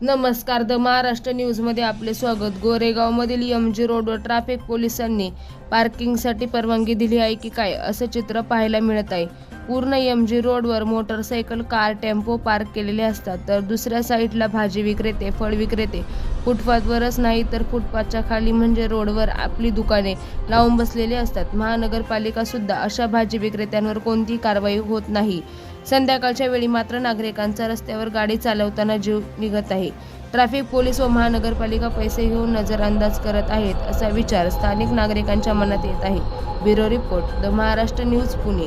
नमस्कार द महाराष्ट्र न्यूजमध्ये आपले स्वागत. गोरेगावमधील एम जी रोडवर ट्रॅफिक पोलिसांनी पार्किंगसाठी परवानगी दिली आहे की काय असं चित्र पाहायला मिळत आहे. पूर्ण एम जी रोडवर मोटरसायकल कार टेम्पो पार्क केलेले असतात. तर दुसऱ्या साईडला भाजी विक्रेते फळ विक्रेते. फुटपाथवरच नाही तर फुटपाथच्या खाली म्हणजे रोडवर आपली दुकाने लावून बसलेली असतात. महानगरपालिकासुद्धा अशा भाजी विक्रेत्यांवर कोणतीही कारवाई होत नाही. संध्याकाळच्या वेळी मात्र नागरिकांचा रस्त्यावर गाडी चालवताना जीव निघत आहे. ट्रॅफिक पोलीस व महानगरपालिका पैसे घेऊन नजरअंदाज करत आहेत असा विचार स्थानिक नागरिकांच्या मनात येत आहे. Bureau report the Maharashtra news Pune.